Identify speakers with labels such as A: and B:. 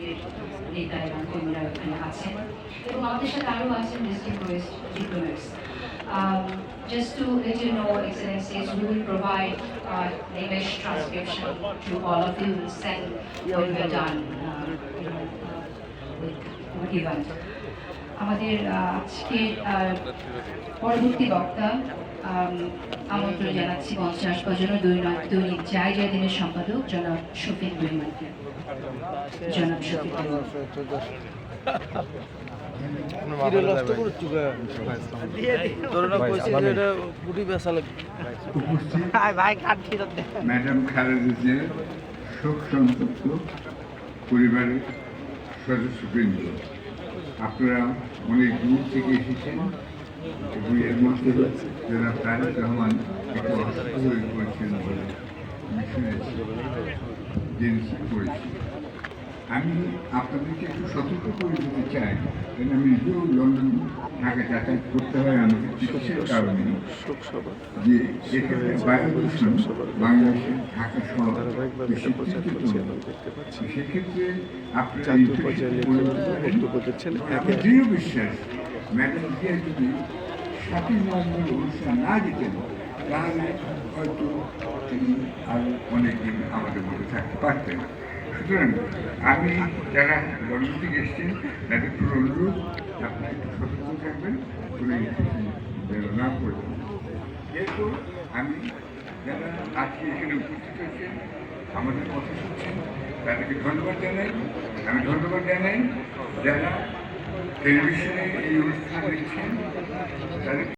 A: এর নেতা এবং কর্মীরা এখানে আছেন এবং আমাদের সাথে আরও আছেন district diplomats Um, just to let you know, Excellencies, we will provide uh, English transcription to all of you and send when we're done uh, you know, uh, with with event. আমাদের আজকের পরবর্তী বক্তা আমন্ত্রণ জানাচ্ছি মঞ্চে আসবার জন্য। দৈনিক দৈনিক জয় জয় দিনের সম্পাদক, জনাব শফিক রহমানকে জনাব শফিক
B: পরিবারের সদস্যবৃন্দ। আপনারা অনেক দূর থেকে এসেছেন। এবং এর মধ্যে যারা তারেক রহমান একটু অসুস্থ হয়ে পড়েছেন বলে আমি শুনেছি, জেনেছি আমি আপনাদেরকে একটু সতর্ক করে দিতে চাই কারণ আমি নিজেও লন্ডন ঢাকা যাতায়াত করতে হয় আমাকে চিকিৎসার কারণে। যে এখানে বায়ু দূষণ বাংলাদেশের ঢাকা শহর সেক্ষেত্রে আপনারা পারেন। দৃঢ় বিশ্বাস ম্যাডাম জিয়া যদি সাতই নভেম্বর অনুষ্ঠান না যেতেন তাহলে হয়তো তিনি আরও অনেকদিন আমাদের মধ্যে থাকতে পারতেন। সুতরাং আমি যারা লন্ডন থেকে এসছেন, তাদের একটু অনুরোধ আপনারা একটু সতর্ক থাকবেন, কোনো যেন না করবেন যেহেতু আমি যারা আজকে এখানে উপস্থিত হয়েছেন, আমাদের কথা শুনছেন, তাদেরকে ধন্যবাদ জানাই। আমি ধন্যবাদ জানাই যারা টেলিভিশনে এই অনুষ্ঠান দেখছেন, তাদের